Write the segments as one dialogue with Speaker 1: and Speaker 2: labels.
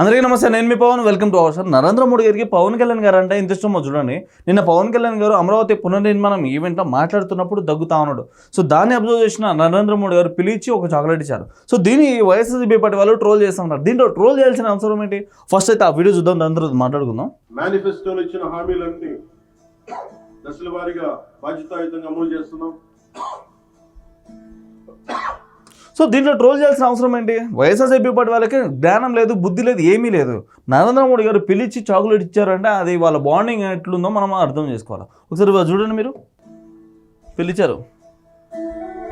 Speaker 1: అందరికీ నమస్తే నేను మీ Pawan. Welcome to our sir Narendra Modi గారికి పవన్ కళ్యాణ్ గారు అంటే ఇంత ఇష్టమో చూడండి. నిన్న పవన్ కళ్యాణ్ గారు అమరావతి పునర్నిర్మాణం ఈవెంట్లో మాట్లాడుతున్నప్పుడు దగ్గుతా ఉన్నాడు. సో దాన్ని అబ్జర్వ్ చేసిన నరేంద్ర మోడీ గారు పిలిచి ఒక చాక్లెట్ ఇచ్చారు. సో దీన్ని వైఎస్ఎస్బీ పార్టీ వాళ్ళు ట్రోల్ చేస్తా ఉన్నారు. దీంట్లో ట్రోల్ చేయాల్సిన అవసరం ఏంటి? ఫస్ట్ అయితే ఆ వీడియో చూద్దాం దాని తర్వాత మాట్లాడుకుందాం.
Speaker 2: మేనిఫెస్టోలో ఇచ్చిన హామీలన్నీ దశల వారీగా బాధ్యతాయుతంగా అమలు చేస్తున్నాం.
Speaker 1: సో దీంట్లో ట్రోల్ చేయాల్సిన అవసరం ఏంటి? వైఎస్ఆర్సీపీ పార్టీ వాళ్ళకి జ్ఞానం లేదు బుద్ధి లేదు ఏమీ లేదు. నరేంద్ర మోడీ గారు పిలిచి చాక్లెట్ ఇచ్చారంటే అది వాళ్ళ బాండింగ్ ఎట్లుందో మనం అర్థం చేసుకోవాలి. ఒకసారి చూడండి మీరు. పిలిచారు.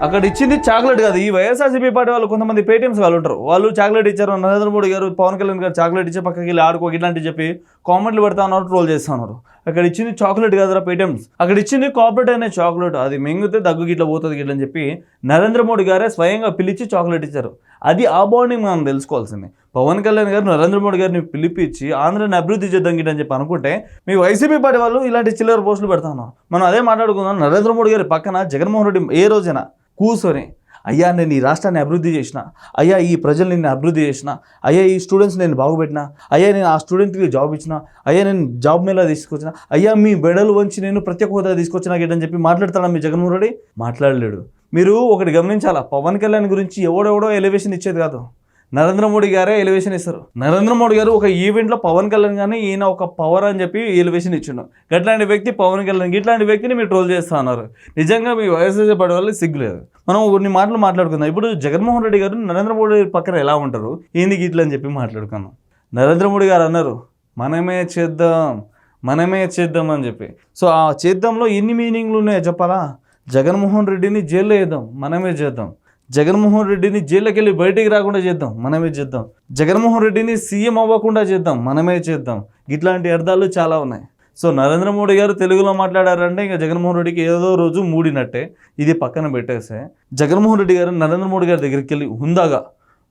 Speaker 1: అక్కడ ఇచ్చింది చాక్లెట్ కాదు. ఈ వైఎస్ఆర్సీపీ పార్టీ వాళ్ళు కొంతమంది పేటీఎంస్ వాళ్ళు ఉంటారు. వాళ్ళు చాక్లెట్ ఇచ్చారు. నరేంద్ర మోడీ గారు పవన్ కళ్యాణ్ గారు చాక్లెట్ ఇచ్చి పక్కకి వెళ్ళి ఆడుకో ఇట్లాంటివి చెప్పి కామెంట్లు పెడతా ఉన్నారు ట్రోల్ చేస్తా ఉన్నారు అక్కడ ఇచ్చింది చాక్లెట్ కదరా పేటీఎంస్ అక్కడ ఇచ్చింది కాపరేట్ అనే చాక్లెట్ అది మింగితే దగ్గు గిట్ల పోతుంది గిట్ల అని చెప్పి నరేంద్ర మోడీ గారే స్వయంగా పిలిచి చాక్లెట్ ఇచ్చారు. అది ఆ బాండింగ్ మనం తెలుసుకోవాల్సింది. పవన్ కళ్యాణ్ గారు నరేంద్ర మోడీ గారిని పిలిపించి ఆంధ్రాని అభివృద్ధి చేద్దాం గిట్ల అని చెప్పి అనుకుంటే మీ వైసీపీ పార్టీ వాళ్ళు ఇలాంటి చిల్లర పోస్టులు పెడతా మనం అదే మాట్లాడుకుందాం. నరేంద్ర మోడీ గారి పక్కన జగన్మోహన్ రెడ్డి ఏ రోజైనా కూర్చొని అయ్యా నేను ఈ రాష్ట్రాన్ని అభివృద్ధి చేసిన. అయ్యా ఈ ప్రజల్ని నేను అభివృద్ధి చేసిన. అయ్యా ఈ స్టూడెంట్స్ నేను బాగుపెట్టిన. అయ్యా నేను ఆ స్టూడెంట్కి జాబ్ ఇచ్చిన. అయ్యా నేను జాబ్ మేళ తీసుకొచ్చిన. అయ్యా మీ బెడలు వంచి నేను ప్రత్యేక హోదా తీసుకొచ్చిన గేటని చెప్పి మాట్లాడతాడా మీ జగన్మోహన్ రెడ్డి? మాట్లాడలేడు. మీరు ఒకటి గమనించాలా? పవన్ కళ్యాణ్ గురించి ఎవడెవడో ఎలివేషన్ ఇచ్చేది కాదు. నరేంద్ర మోడీ గారే ఎలివేషన్ ఇస్తారు. నరేంద్ర మోడీ గారు ఒక ఈవెంట్లో పవన్ కళ్యాణ్ కానీ ఈయన ఒక పవర్ అని చెప్పి ఎలివేషన్ ఇచ్చిండు. గట్లాంటి వ్యక్తి పవన్ కళ్యాణ్ ఇట్లాంటి వ్యక్తిని మీరు ట్రోల్ చేస్తున్నారు నిజంగా మీ వయసు పడే వాళ్ళు సిగ్గులేదు. మనం కొన్ని మాటలు మాట్లాడుకుందాం. ఇప్పుడు జగన్మోహన్ రెడ్డి గారు నరేంద్ర మోడీ పక్కన ఎలా ఉంటారు? ఏంది ఇట్లా అని చెప్పి మాట్లాడుకుందాం. నరేంద్ర మోడీ గారు అన్నారు మనమే చేద్దాం మనమే చేద్దాం అని చెప్పి. సో ఆ చేద్దాంలో ఎన్ని మీనింగ్లు ఉన్నాయో చెప్పాలా? జగన్మోహన్ రెడ్డిని జైల్లో వేద్దాం మనమే చేద్దాం. జగన్మోహన్ రెడ్డిని జైల్లోకి వెళ్ళి బయటికి రాకుండా చేద్దాం మనమే చేద్దాం. జగన్మోహన్ రెడ్డిని సీఎం అవ్వకుండా చేద్దాం మనమే చేద్దాం. ఇట్లాంటి అర్థాలు చాలా ఉన్నాయి. సో నరేంద్ర మోడీ గారు తెలుగులో మాట్లాడారంటే ఇంకా జగన్మోహన్ రెడ్డికి ఏదో రోజు మూడినట్టే. ఇది పక్కన పెట్టేస్తే జగన్మోహన్ రెడ్డి గారు నరేంద్ర మోడీ గారి దగ్గరికి వెళ్ళి హుందాగా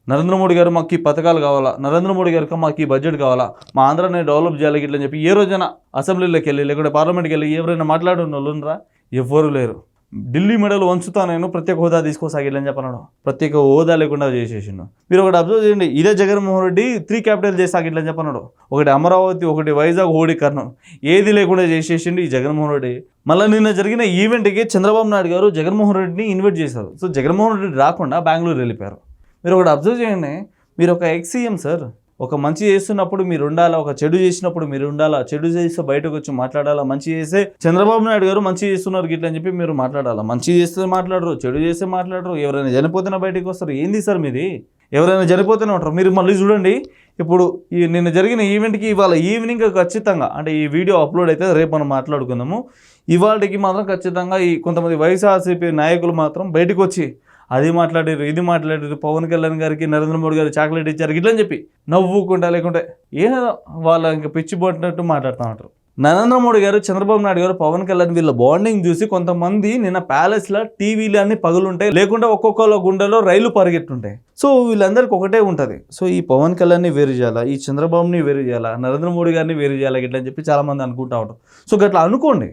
Speaker 1: నరేంద్ర మోడీ గారు మాకు ఈ పథకాలు కావాలా నరేంద్ర మోడీ గారికి మాకు ఈ బడ్జెట్ కావాలా మా ఆంధ్రాని డెవలప్ చేయాలి ఇట్లా అని చెప్పి ఏ రోజైనా అసెంబ్లీలోకి వెళ్ళి లేకుంటే పార్లమెంట్కి వెళ్ళి ఎవరైనా మాట్లాడిన వాళ్ళు ఎవ్వరూ లేరు. ఢిల్లీ మెడల్ వంచుతా నేను ప్రత్యేక హోదా తీసుకోసాగిల్లని చెప్పన్నాడు ప్రత్యేక హోదా లేకుండా చేసేసిండు. మీరు ఒకటి అబ్జర్వ్ చేయండి ఇదే జగన్మోహన్ రెడ్డి త్రీ క్యాపిటల్ చేసాగిట్లని చెప్పన్నాడు ఒకటి అమరావతి ఒకటి వైజాగ్ ఒకటి కర్నూలు. ఏది లేకుండా చేసేసిండు ఈ జగన్మోహన్ రెడ్డి. మళ్ళీ నిన్న జరిగిన ఈవెంట్కి చంద్రబాబు నాయుడు గారు జగన్మోహన్ రెడ్డిని ఇన్వైట్ చేశారు. సో జగన్మోహన్ రెడ్డి రాకుండా బెంగళూరు వెళ్ళిపోయారు. మీరు ఒకటి అబ్జర్వ్ చేయండి మీరు ఒక ఎక్స్ సీఎం సార్ ఒక మంచి చేస్తున్నప్పుడు మీరు ఉండాలా? ఒక చెడు చేసినప్పుడు మీరు ఉండాలా? చెడు చేస్తే బయటకు వచ్చి మాట్లాడాలా? మంచి చేస్తే చంద్రబాబు నాయుడు గారు మంచి చేస్తున్నారు గిట్ల అని చెప్పి మీరు మాట్లాడాలా? మంచి చేస్తే మాట్లాడరు చెడు చేస్తే మాట్లాడరు. ఎవరైనా చనిపోతేనే బయటకు వస్తారు. ఏంది సార్ మీది? ఎవరైనా చనిపోతేనే ఉంటారు. మీరు మళ్ళీ చూడండి. ఇప్పుడు ఈ నిన్న జరిగిన ఈవెంట్కి ఇవాళ ఈవినింగ్ ఖచ్చితంగా అంటే ఈ వీడియో అప్లోడ్ అయితే రేపు మనం మాట్లాడుకుందాము. ఇవాళకి మాత్రం ఖచ్చితంగా ఈ కొంతమంది వైఎస్ఆర్సీపీ నాయకులు మాత్రం బయటకు వచ్చి అది మాట్లాడారు ఇది మాట్లాడారు పవన్ కళ్యాణ్ గారికి నరేంద్ర మోడీ గారు చాక్లెట్ ఇచ్చారు ఇట్లని చెప్పి నవ్వుకుంటా లేకుంటే ఏదో వాళ్ళ ఇంకా పిచ్చి పట్టినట్టు మాట్లాడుతూ ఉంటారు. నరేంద్ర మోడీ గారు చంద్రబాబు నాయుడు గారు పవన్ కళ్యాణ్ వీళ్ళ బాండింగ్ చూసి కొంతమంది నిన్న ప్యాలెస్లో టీవీలు అన్ని పగులుంటాయి లేకుంటే ఒక్కొక్కళ్ళ గుండెలో రైలు పరిగెట్టుంటాయి. సో వీళ్ళందరికీ ఒకటే ఉంటుంది. సో ఈ పవన్ కళ్యాణ్ని వేరు చేయాలా? ఈ చంద్రబాబుని వేరు చేయాలా? నరేంద్ర మోడీ గారిని వేరు చేయాలా? ఇట్లా అని చెప్పి చాలామంది అనుకుంటా ఉంటారు. సో గట్లా అనుకోండి.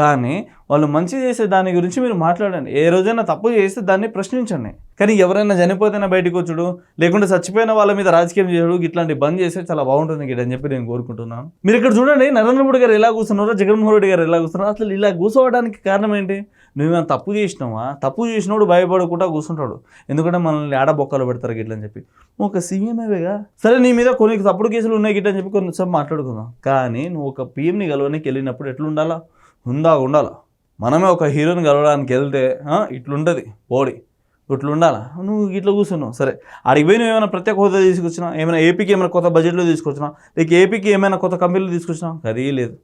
Speaker 1: కానీ వాళ్ళు మంచి చేసే దాని గురించి మీరు మాట్లాడండి. ఏ రోజైనా తప్పు చేస్తే దాన్ని ప్రశ్నించండి. కానీ ఎవరైనా చనిపోతేనే బయటకు వచ్చుడు లేకుంటే చచ్చిపోయిన వాళ్ళ మీద రాజకీయం చేయడు ఇట్లాంటి బంద్ చేస్తే చాలా బాగుంటుంది గిట్ అని చెప్పి నేను కోరుకుంటున్నాను. మీరు ఇక్కడ చూడండి నరేంద్ర మోడీ గారు ఎలా కూర్చున్నారో జగన్మోహన్ రెడ్డి గారు ఎలా కూర్చున్నారో అసలు ఇలా కూర్చోవడానికి కారణం ఏంటి? నువ్వేమైనా తప్పు చేసినావా? తప్పు చేసినోడు భయపడకుండా కూర్చుంటాడు. ఎందుకంటే మనల్ని ఆడబొక్కలు పెడతారు గిట్ల అని చెప్పి. ఒక సీఎంఏవేగా సరే నీ మీద కొన్ని తప్పుడు కేసులు ఉన్నాయి గిట్లని చెప్పి కొంచెం మాట్లాడుకుందాం. కానీ నువ్వు ఒక పిఎంని కలవనికి వెళ్ళినప్పుడు ఎట్లుండాలా? ఉందా ఉండాలి? మనమే ఒక హీరోని కలవడానికి వెళ్తే ఇట్లుంటుంది బాడీ ఇట్లా నువ్వు ఇట్లా కూర్చున్నావు సరే. అడిగి పోయి నువ్వు ఏమైనా ప్రత్యేక హోదా తీసుకొచ్చినా? ఏమైనా ఏపీకి ఏమైనా కొత్త బడ్జెట్లో తీసుకొచ్చినా? లేక ఏపీకి ఏమైనా కొత్త కంపెనీలు తీసుకొచ్చినా? అది లేదు.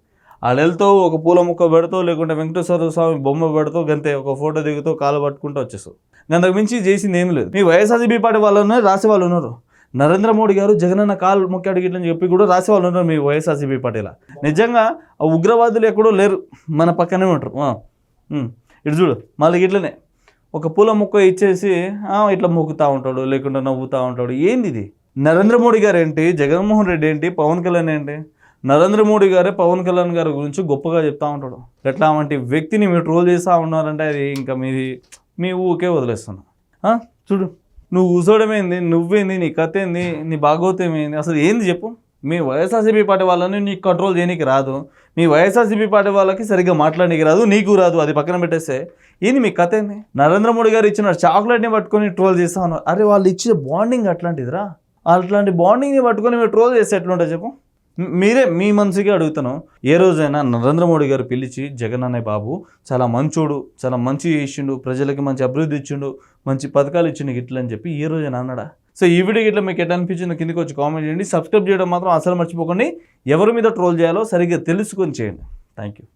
Speaker 1: వాళ్ళు వెళ్తావు ఒక పూల ముక్క పెడతావు లేకుంటే వెంకటేశ్వర స్వామి బొమ్మ పెడతావు గంతే ఒక ఫోటో దిగుతావు కాలు పట్టుకుంటూ వచ్చేస్తావు. అంతకు మించి చేసింది ఏమీ లేదు. మీ వైఎస్ఆర్సీపీ పార్టీ వాళ్ళు ఉన్నారు రాసే వాళ్ళు ఉన్నారు. నరేంద్ర మోడీ గారు జగనన్న కాలు మొక్కాడు గిట్లని చెప్పి కూడా రాసే వాళ్ళు ఉన్నారు మీ వైఎస్ఆర్సీపీ పార్టీల. నిజంగా ఆ ఉగ్రవాదులు ఎక్కడో లేరు మన పక్కనే ఉంటారు. ఇటు చూడు మళ్ళీ ఇట్లనే. ఒక పూల మొక్క ఇచ్చేసి ఇట్లా మొక్కుతూ ఉంటాడు లేకుండా నవ్వుతూ ఉంటాడు. ఏంది ఇది? నరేంద్ర మోడీ గారు ఏంటి? జగన్మోహన్ రెడ్డి ఏంటి? పవన్ కళ్యాణ్ ఏంటి? నరేంద్ర మోడీ గారే పవన్ కళ్యాణ్ గారి గురించి గొప్పగా చెప్తా ఉంటాడు. ఎట్లా వంటి వ్యక్తిని మీరు ట్రోల్ చేస్తూ ఉన్నారంటే అది ఇంకా మీది మీ ఊకే వదిలేస్తున్నాం. చూడు. నువ్వు కూర్చోవడమేంది నువ్వేంది? నీ కథ ఏంది నీ భాగవతం ఏంది అసలు ఏంది చెప్పు? మీ వైఎస్ఆర్సీపీ పార్టీ వాళ్ళని నీకు కంట్రోల్ చేయనీకి రాదు. మీ వైఎస్ఆర్సీపీ పార్టీ వాళ్ళకి సరిగ్గా మాట్లాడనీకి రాదు. నీకు రాదు. అది పక్కన పెట్టేస్తే. ఏంది మీ కథ ఏంది నరేంద్ర మోడీ గారు ఇచ్చిన చాక్లెట్ని పట్టుకొని ట్రోల్ చేస్తా ఉన్నారు. అరే వాళ్ళు ఇచ్చే బాండింగ్ అట్లాంటిదిరా? అట్లాంటి బాండింగ్ని పట్టుకొని మీరు ట్రోల్ చేస్తే ఎట్లుంటుంది చెప్పు? మీరే మీ మనసుకి అడుగుతాను. ఏ రోజైనా నరేంద్ర మోడీ గారు పిలిచి జగన్ అనే బాబు చాలా మంచోడు చాలా మంచి చేసిండు ప్రజలకి మంచి అభివృద్ధి ఇచ్చిండు మంచి పథకాలు ఇచ్చిండు గిట్ల అని చెప్పి ఏ రోజైనా అన్నాడా? సో ఈ వీడియో గిట్ల మీకు ఎట్లా అనిపించిందో కిందకి వచ్చి కామెంట్ చేయండి. సబ్స్క్రైబ్ చేయడం మాత్రం అసలు మర్చిపోకండి. ఎవరి మీద ట్రోల్ చేయాలో సరిగ్గా తెలుసుకొని చేయండి. Thank you